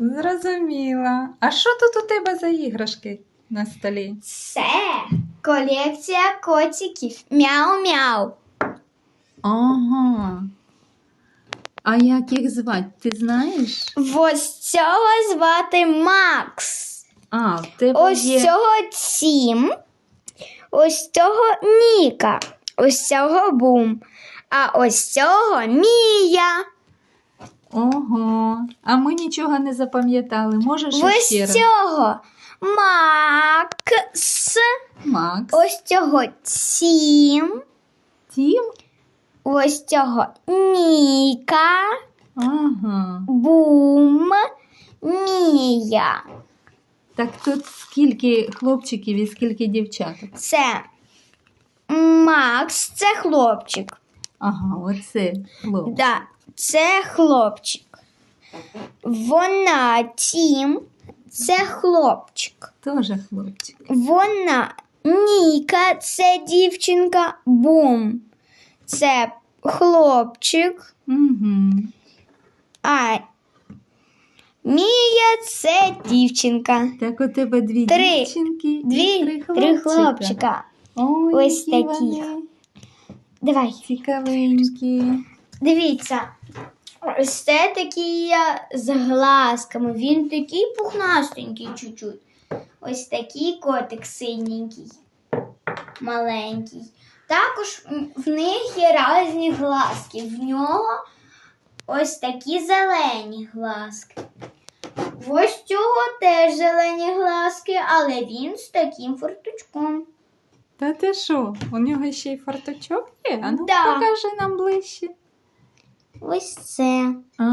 Зрозуміла. А що тут у тебе за іграшки на столі? Це колекція котиків. Мяу-мяу. Ага. А як їх звати, ти знаєш? Ось цього звати Макс. А, в тебе Ось є. цього Тім. Ось цього Ніка. Ось цього Бум. А ось цього Мія. Ого. А ми нічого не запам'ятали. Можеш ще Ось раз? цього Макс. Макс. Ось цього Тім. Тім? Ось цього Ніка. Ага. Бум. Мія. Так тут скільки хлопчиків і скільки дівчаток? Це Макс, це хлопчик. Ага, оце хлопчик. Да, це хлопчик. Вона Тім, це хлопчик. Теж хлопчик. Вона Ніка, це дівчинка. Бум. Це хлопчик. Угу. А Мія це дівчинка. Так у тебе дві Три. дівчинки Дві, і три хлопчика. три хлопчика. Ой, Ось які такі. вони Давай. Цікавенькі. Дивіться, ось це такий з глазками. Він такий пухнастенький чуть-чуть. Ось такий котик синенький, маленький. Також в них є різні глазки. В нього ось такі зелені глазки. Ось цього теж зелені глазки, але він з таким форточком. Та ти що? У нього ще й фарточок є? А ну Да. покажи нам ближче. Ось це. А,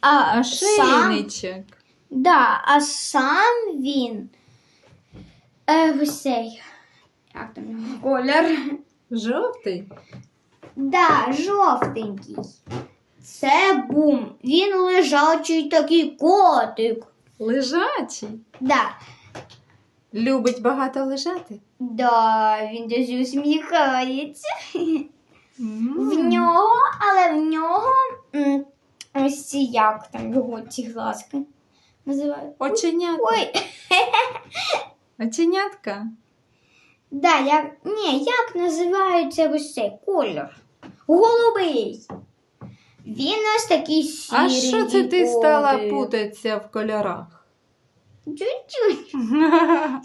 А, а шийничок. Да, а сам він. Е, ось цей. Як там його колір? Жовтий. Да, жовтенький. Це бум. Він лежачий такий котик. Лежачий. Да, Любить багато лежати. да, він дуже усміхається. В нього, але в нього м, ось ці як там його ці глазки називають. Оченятка. Ой, Оченятка. Да, як... Ні, як називається ось цей колір? Голубий. Він ось такий сірий. А що це ти стала путатися в кольорах? Чуть-чуть.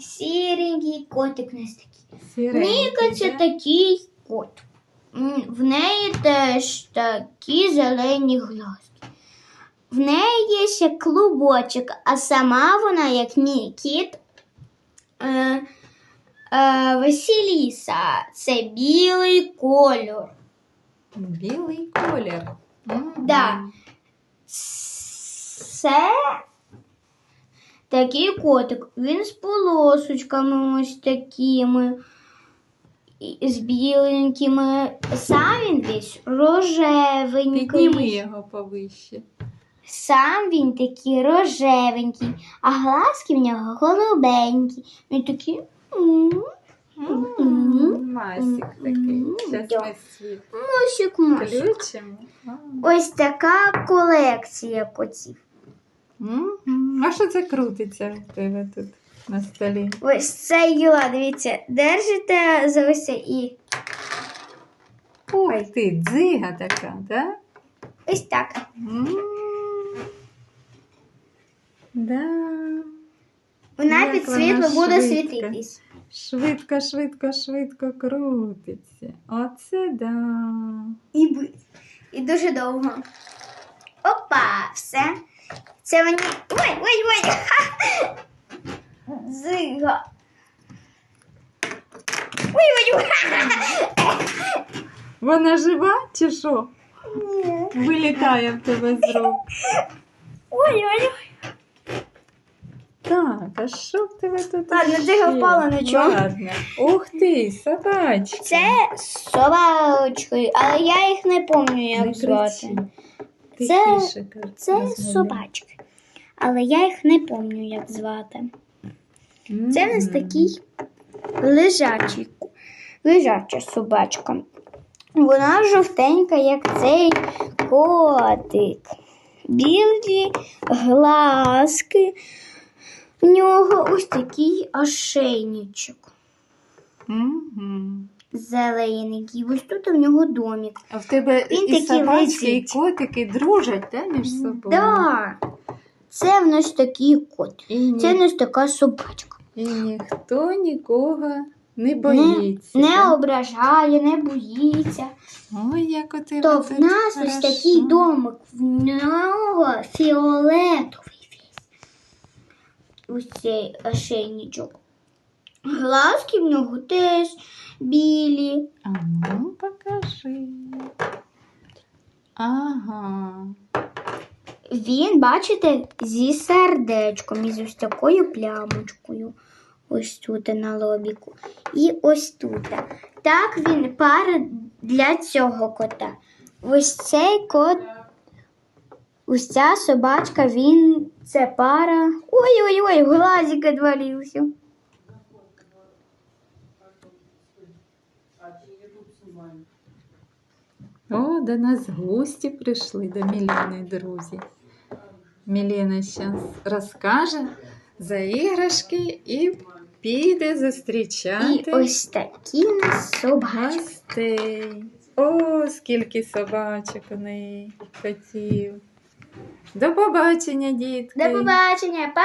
Сіренький котик у нас такий. Сіренький, Ніка це да? такий кот. В неї теж такі зелені глазки. В неї є ще клубочок, а сама вона, як мій кіт, е, е, Василіса. Це білий кольор. Білий колір. Да. Це такий котик. Він з полосочками ось такими. З біленькими. Сам він весь рожевенький. Підніми його повище. Сам він такий рожевенький, а глазки в нього голубенькі. Він такий. Масик такий. Мусик, мусик. Ось така колекція котів. А що це крутиться в тебе тут на столі? Ось це Юла, дивіться, держите за ось це і Ух ти, дзига така, так? ось так. Да? Вона Як під вона світло буде швидка. світитись. Швидко, швидко, швидко крутиться. Оце да. І, бу- і дуже довго. Опа, все. Це мені. Ой, ой, ой! Ха! Ой, ой! Вона жива чи що? Ні. Вилітає в тебе з рук. Ой, ой, ой. Так, а що в тебе тут? Ладно, ще? впала на чому. Ладно. Ух ти, собачка. Це собачкою, але я їх не пам'ятаю, Не як звати. кричи. Це- Тихіше, Це розмовляй. собачки. Але я їх не пам'ятаю, як звати. Це в нас такий лежачий, лежача собачка. Вона жовтенька, як цей котик. білі глазки. В нього ось такий ошейничок Угу. зелений. І ось тут у нього домик. А в тебе Він і собачки, і котики дружать, да, між собою? Да. Це в нас такий кот. Це в нас така собачка. І ніхто нікого не боїться. Не да? ображає, не боїться. Ой, як у То в нас ось такий домик, в нього фіолетовий весь. Ось цей ошейничок. Глазки в нього теж білі. А ну, покажи. Ага. Він, бачите, зі сердечком, і з ось такою плямочкою. Ось тут на лобіку. І ось тут. Так він пара для цього кота. Ось цей кот, ось ця собачка, він це пара. Ой-ой-ой, глазик відвалився. О, до нас гості прийшли до Міліни, друзі. Міліна зараз розкаже за іграшки і піде зустрічати І ось такі собачки. гостей. О, скільки собачок у неї хотів. До побачення, дітки. До побачення, па!